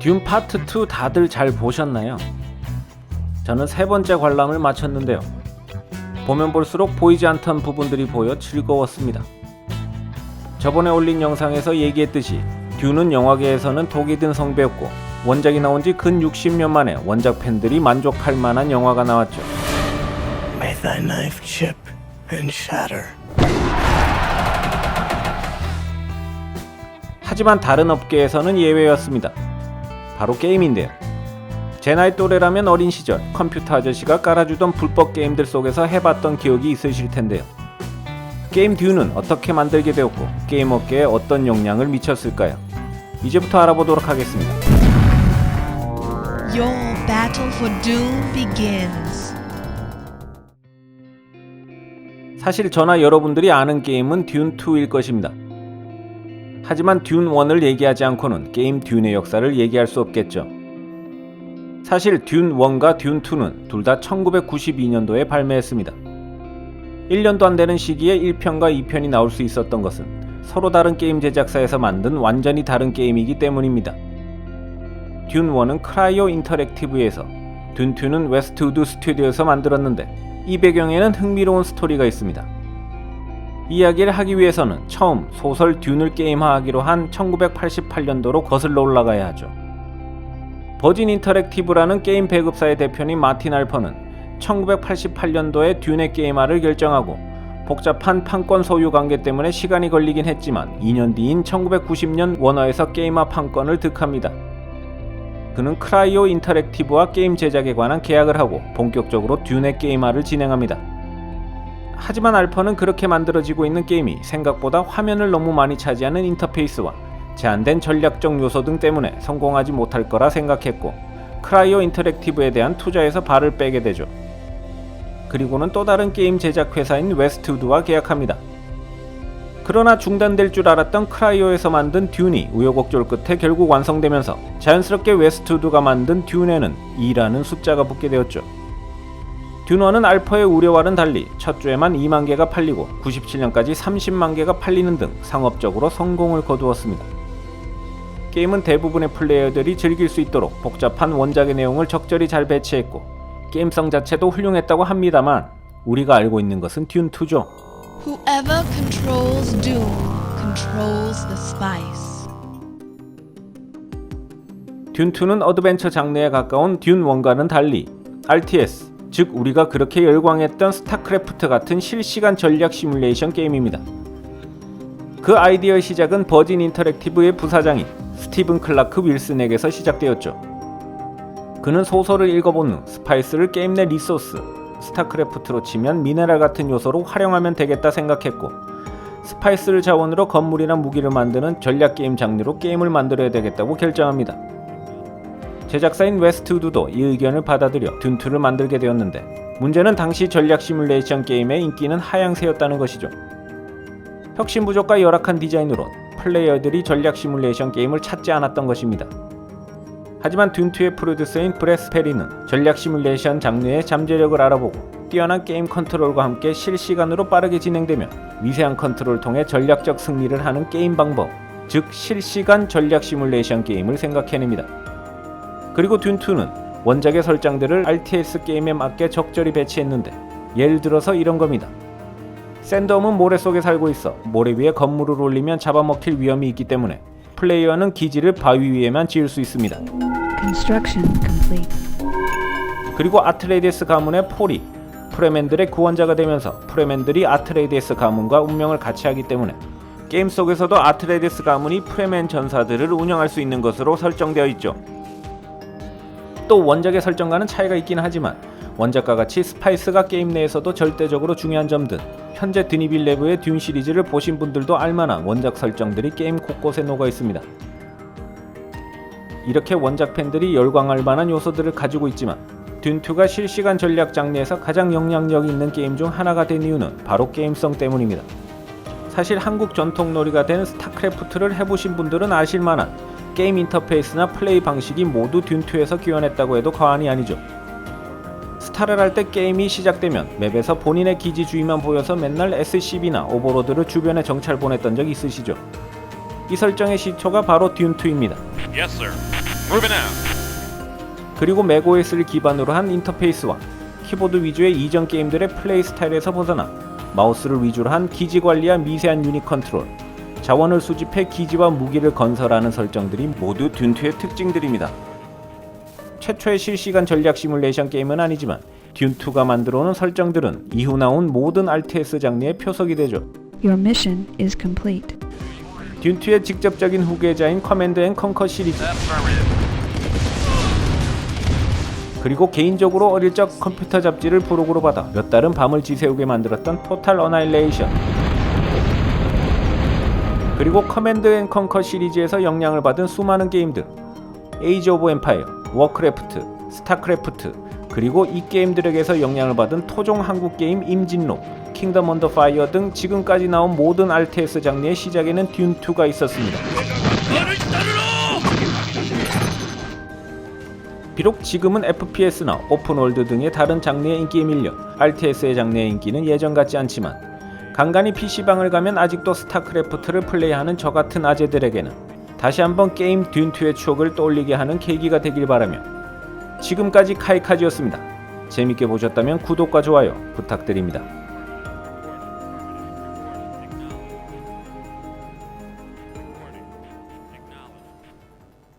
듄 파트 2 다들 잘 보셨나요? 저는 세 번째 관람을 마쳤는데요. 보면 볼수록 보이지 않던 부분들이 보여 즐거웠습니다. 저번에 올린 영상에서 얘기했듯이 듄은 영화계에서는 독이 든 성배였고 원작이 나온 지 근 60년 만에 원작 팬들이 만족할 만한 영화가 나왔죠. May thy knife chip and shatter. 하지만 다른 업계에서는 예외였습니다. 바로 게임인데요. 제 나이 또래라면 어린 시절 컴퓨터 아저씨가 깔아주던 불법 게임들 속에서 해봤던 기억이 있으실 텐데요. 게임 듀는 어떻게 만들게 되었고 게임 업계에 어떤 영향을 미쳤을까요? 이제부터 알아보도록 하겠습니다. Your battle for Doom begins. 사실 저나 여러분들이 아는 게임은 듄 2일 것입니다. 하지만 듄 1을 얘기하지 않고는 게임 듄의 역사를 얘기할 수 없겠죠. 사실 듄 1과 듄 2는 둘 다 1992년도에 발매했습니다. 1년도 안 되는 시기에 1편과 2편이 나올 수 있었던 것은 서로 다른 게임 제작사에서 만든 완전히 다른 게임이기 때문입니다. 듄 1은 크라이오 인터랙티브에서, 듄 2는 웨스트우드 스튜디오에서 만들었는데 이 배경에는 흥미로운 스토리가 있습니다. 이야기를 하기 위해서는 처음 소설 듄을 게임화하기로 한 1988년도로 거슬러 올라가야 하죠. 버진 인터랙티브라는 게임 배급사의 대표인 마틴 알퍼는 1988년도에 듄의 게임화를 결정하고 복잡한 판권 소유 관계 때문에 시간이 걸리긴 했지만 2년 뒤인 1990년 원화에서 게임화 판권을 득합니다. 그는 크라이오 인터랙티브와 게임 제작에 관한 계약을 하고 본격적으로 듄의 게임화를 진행합니다. 하지만 알퍼는 그렇게 만들어지고 있는 게임이 생각보다 화면을 너무 많이 차지하는 인터페이스와 제한된 전략적 요소 등 때문에 성공하지 못할 거라 생각했고 크라이오 인터랙티브에 대한 투자에서 발을 빼게 되죠. 그리고는 또 다른 게임 제작 회사인 웨스트우드와 계약합니다. 그러나 중단될 줄 알았던 크라이오에서 만든 듄이 우여곡절 끝에 결국 완성되면서 자연스럽게 웨스트우드가 만든 듄에는 2라는 숫자가 붙게 되었죠. 듄1은 알퍼의 우려와는 달리 첫 주에만 2만 개가 팔리고 97년까지 30만 개가 팔리는 등 상업적으로 성공을 거두었습니다. 게임은 대부분의 플레이어들이 즐길 수 있도록 복잡한 원작의 내용을 적절히 잘 배치했고 게임성 자체도 훌륭했다고 합니다만 우리가 알고 있는 것은 듄2죠. Whoever controls Doom controls the spice. 듄2는 어드벤처 장르에 가까운 듄1과는 달리 RTS, 즉 우리가 그렇게 열광했던 스타크래프트 같은 실시간 전략 시뮬레이션 게임입니다. 그 아이디어의 시작은 버진 인터랙티브의 부사장인 스티븐 클라크 윌슨에게서 시작되었죠. 그는 소설을 읽어본 후 스파이스를 게임 내 리소스, 스타크래프트로 치면 미네랄 같은 요소로 활용하면 되겠다 생각했고 스파이스를 자원으로 건물이나 무기를 만드는 전략 게임 장르로 게임을 만들어야 되겠다고 결정합니다. 제작사인 웨스트우드도 이 의견을 받아들여 듄2를 만들게 되었는데 문제는 당시 전략 시뮬레이션 게임의 인기는 하향세였다는 것이죠. 혁신 부족과 열악한 디자인으로 플레이어들이 전략 시뮬레이션 게임을 찾지 않았던 것입니다. 하지만 듄2의 프로듀서인 브레스 페리는 전략 시뮬레이션 장르의 잠재력을 알아보고 뛰어난 게임 컨트롤과 함께 실시간으로 빠르게 진행되며 미세한 컨트롤을 통해 전략적 승리를 하는 게임 방법, 즉 실시간 전략 시뮬레이션 게임을 생각해냅니다. 그리고 듄2는 원작의 설정들을 RTS 게임에 맞게 적절히 배치했는데 예를 들어서 이런 겁니다. 샌덤은 모래 속에 살고 있어 모래 위에 건물을 올리면 잡아먹힐 위험이 있기 때문에 플레이어는 기지를 바위 위에만 지을 수 있습니다. 그리고 아트레이데스 가문의 폴이 프레맨들의 구원자가 되면서 프레맨들이 아트레이데스 가문과 운명을 같이 하기 때문에 게임 속에서도 아트레이데스 가문이 프레맨 전사들을 운영할 수 있는 것으로 설정되어 있죠. 또 원작의 설정과는 차이가 있긴 하지만 원작과 같이 스파이스가 게임 내에서도 절대적으로 중요한 점 등 현재 드니빌레브의 듄 시리즈를 보신 분들도 알만한 원작 설정들이 게임 곳곳에 녹아 있습니다. 이렇게 원작 팬들이 열광할 만한 요소들을 가지고 있지만 듄2가 실시간 전략 장르에서 가장 영향력 있는 게임 중 하나가 된 이유는 바로 게임성 때문입니다. 사실 한국 전통 놀이가 된 스타크래프트를 해보신 분들은 아실 만한 게임 인터페이스나 플레이 방식이 모두 듄2에서 기원했다고 해도 과언이 아니죠. 스타를 할 때 게임이 시작되면 맵에서 본인의 기지 주위만 보여서 맨날 SCB나 오버로드를 주변에 정찰 보냈던 적 있으시죠? 이 설정의 시초가 바로 듄2입니다. Yes, sir. 그리고 맥OS를 기반으로 한 인터페이스와 키보드 위주의 이전 게임들의 플레이 스타일에서 벗어나 마우스를 위주로 한 기지 관리와 미세한 유닛 컨트롤, 자원을 수집해 기지와 무기를 건설하는 설정들이 모두 듄2의 특징들입니다. 최초의 실시간 전략 시뮬레이션 게임은 아니지만 듄2가 만들어오는 설정들은 이후 나온 모든 RTS 장르의 표석이 되죠. Your mission is complete. 듄2의 직접적인 후계자인 커맨드 앤 컨커 시리즈 그리고 개인적으로 어릴 적 컴퓨터 잡지를 부록으로 받아 몇 달은 밤을 지새우게 만들었던 토탈 어나일레이션 그리고 커맨드 앤 컨커 시리즈에서 영향을 받은 수많은 게임들 에이지 오브 엠파이어, 워크래프트, 스타크래프트 그리고 이 게임들에게서 영향을 받은 토종 한국 게임 임진로, 킹덤 언더 파이어 등 지금까지 나온 모든 RTS 장르의 시작에는 듄2가 있었습니다. 비록 지금은 FPS나 오픈월드 등의 다른 장르의 인기에 밀려 RTS의 장르의 인기는 예전 같지 않지만 간간히 PC방을 가면 아직도 스타크래프트를 플레이하는 저 같은 아재들에게는 다시 한번 게임 듄2의 추억을 떠올리게 하는 계기가 되길 바라며 지금까지 카이카지였습니다. 재밌게 보셨다면 구독과 좋아요 부탁드립니다.